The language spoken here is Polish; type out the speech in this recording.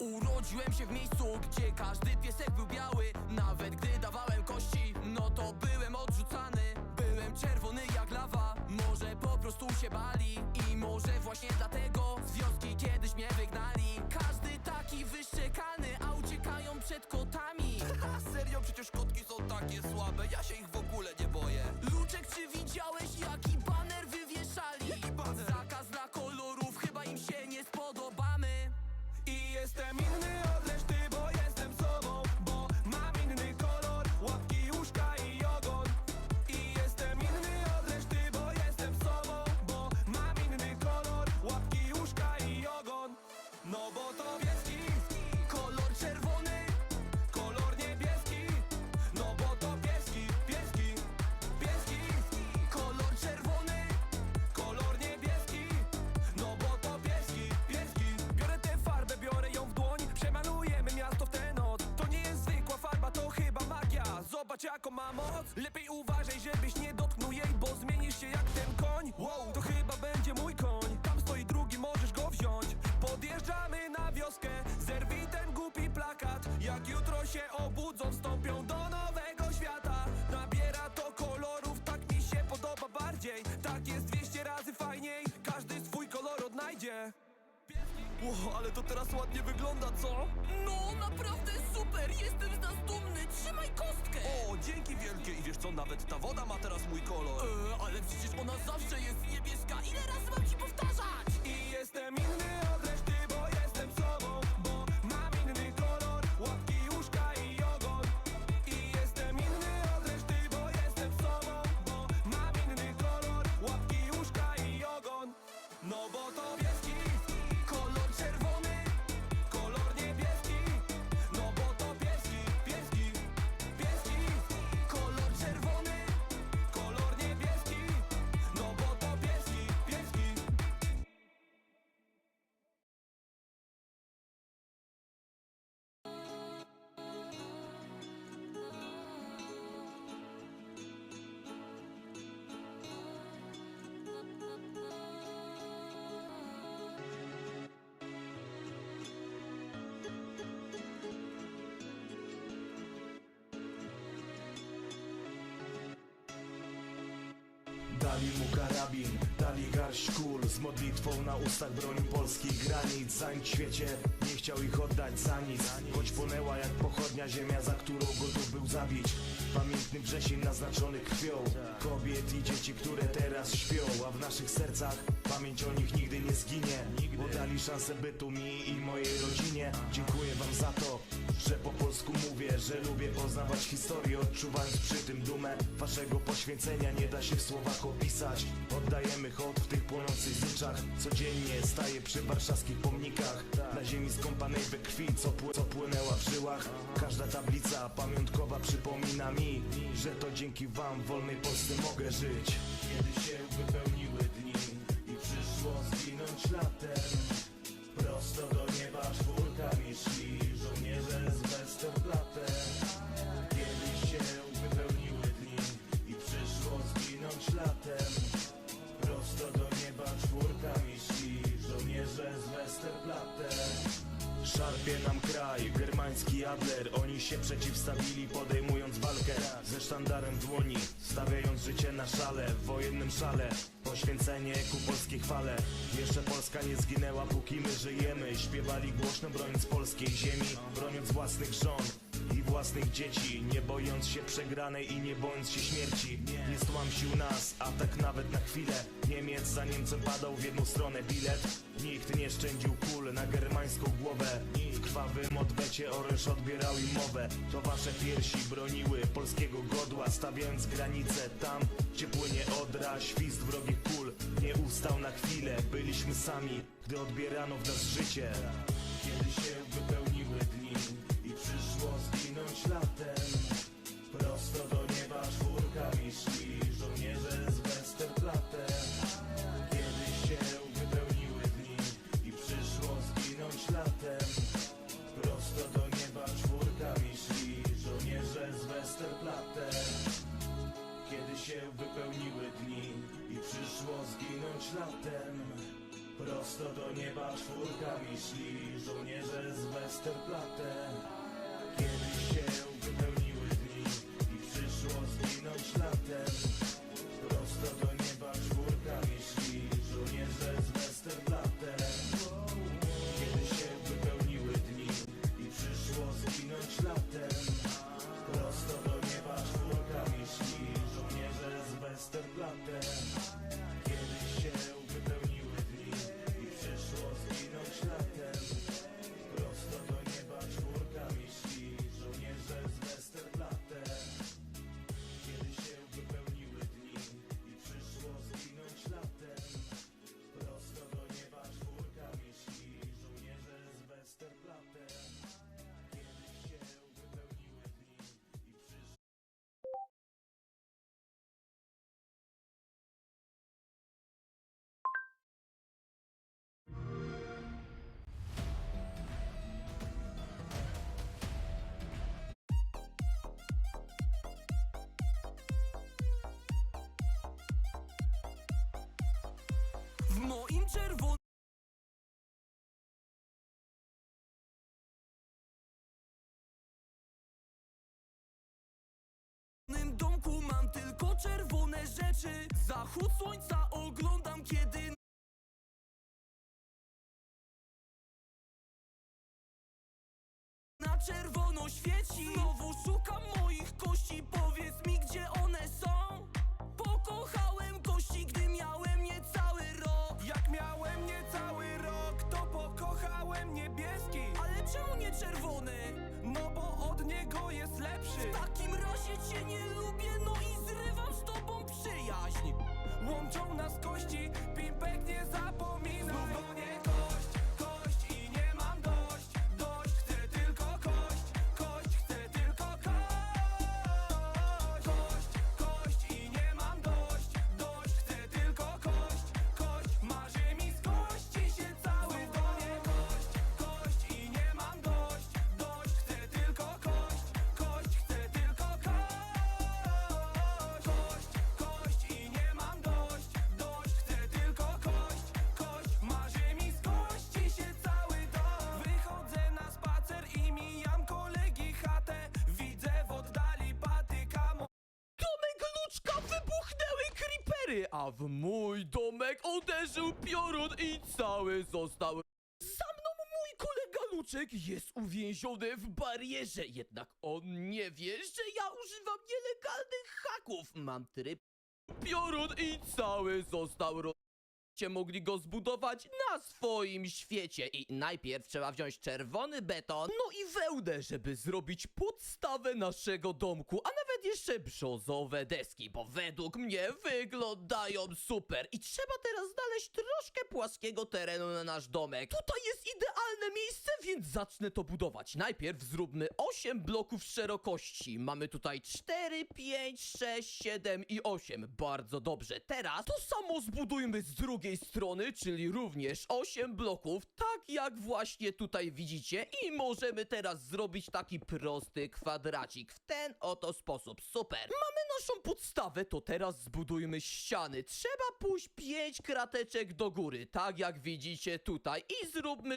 Urodziłem się w miejscu, gdzie każdy piesek był biały. Nawet gdy dawałem kości, no to byłem odrzucany. Byłem czerwony jak lawa, może po prostu się bali. I może właśnie dlatego z wioski kiedyś mnie wygnali. Każdy taki wyszczekany, a uciekają przed kotami. Serio, przecież kotki są takie słabe, ja się ich w ogóle nie boję. Luczek, czy widziałeś jaki baner No jaką ma moc Lepiej uważaj, żebyś nie dotknął jej Bo zmienisz się jak ten koń. Wow, to chyba będzie mój koń. Tam stoi drugi, możesz go wziąć. Podjeżdżamy na wioskę Zerwij ten głupi plakat. Jak jutro się obudzą, wstąpią do nowego świata. Nabiera to kolorów, tak mi się podoba bardziej. Tak jest 200 razy fajniej. Każdy swój kolor odnajdzie Ło, ale to teraz ładnie wygląda, co? No naprawdę super, jestem z nas dumny, trzymaj kostkę! O, dzięki wielkie! I wiesz co, nawet ta woda ma teraz mój kolor. E, Ale przecież ona zawsze jest niebieska, ile razy mam ci powtarzać? Dali mu karabin, dali garść kul Z modlitwą na ustach broni polskich granic. Zanim świecie nie chciał ich oddać za nic. Choć płonęła jak pochodnia ziemia, za którą gotów był zabić. Pamiętny wrzesień naznaczony krwią. Kobiet i dzieci, które teraz śpią. A w naszych sercach pamięć o nich nigdy nie zginie. Bo dali szansę bytu mi i mojej rodzinie. Dziękuję wam za to, że po polsku mówię Że lubię poznawać historię, odczuwając przy tym dumę. Waszego poświęcenia nie da się w słowach opisać. Oddajemy hołd w tych płonących zniczach Codziennie staję przy warszawskich pomnikach. Na ziemi skąpanej we krwi, co, pły, co płynęła w żyłach. Każda tablica pamiątkowa przypomina mi Że to dzięki wam w wolnej Polsce mogę żyć. Kiedy się wypełniły dni i przyszło zginąć latem Prosto do nieba czwórkami szli. Żołnierze z Westerplatte Kiedy się wypełniły dni i przyszło zginąć latem. Prosto do nieba czwórkami szli. Żołnierze z Westerplatte Szarpie nam kraj, germański Adler. Oni się przeciwstawili podejmując walkę Ze sztandarem w dłoni, stawiając życie na szale W wojennym szale, poświęcenie ku polskiej chwale. Jeszcze Polska nie zginęła póki my żyjemy. Śpiewali głośno broniąc polskiej ziemi Broniąc własnych żon i własnych dzieci. Nie bojąc się przegranej i nie bojąc się śmierci. Nie stłamsił nas, a tak nawet na chwilę. Niemiec za Niemcem padał w jedną stronę bilet. Nikt nie szczędził na germańską głowę. W krwawym odwecie oręż odbierał im mowę. To wasze piersi broniły polskiego godła Stawiając granice tam, gdzie płynie odra. Świst wrogich kul nie ustał na chwilę. Byliśmy sami, gdy odbierano w nas życie. Kiedy się nieba czwórkami szli żołnierze z Westerplatte. Kiedyś się moim czerwonym domku mam tylko czerwone rzeczy. Zachód słońca oglądam kiedy na czerwono świeci. Znowu szukam moich kości Powiedz W takim razie cię nie lubię No i zrywam z tobą przyjaźń. Łączą nas kości, pimpek a w mój domek uderzył piorun i cały został... Za mną mój kolega Luczek jest uwięziony w barierze, jednak on nie wie, że ja używam nielegalnych haków. Mam tryb. Piorun i cały został roz... Mogli go zbudować na swoim świecie. I najpierw trzeba wziąć czerwony beton No i wełnę, żeby zrobić podstawę naszego domku A nawet jeszcze brzozowe deski Bo według mnie wyglądają super. I trzeba teraz znaleźć troszkę płaskiego terenu na nasz domek. Tutaj jest idealne miejsce, więc zacznę to budować. Najpierw zróbmy 8 bloków szerokości. Mamy tutaj 4, 5, 6, 7 i 8 Bardzo dobrze. Teraz to samo zbudujmy z drugiej strony Czyli również 8 bloków Tak jak właśnie tutaj widzicie. I możemy teraz zrobić taki prosty kwadracik W ten oto sposób. Super. Mamy naszą podstawę To teraz zbudujmy ściany. Trzeba pójść 5 krateczek do góry Tak jak widzicie tutaj. I zróbmy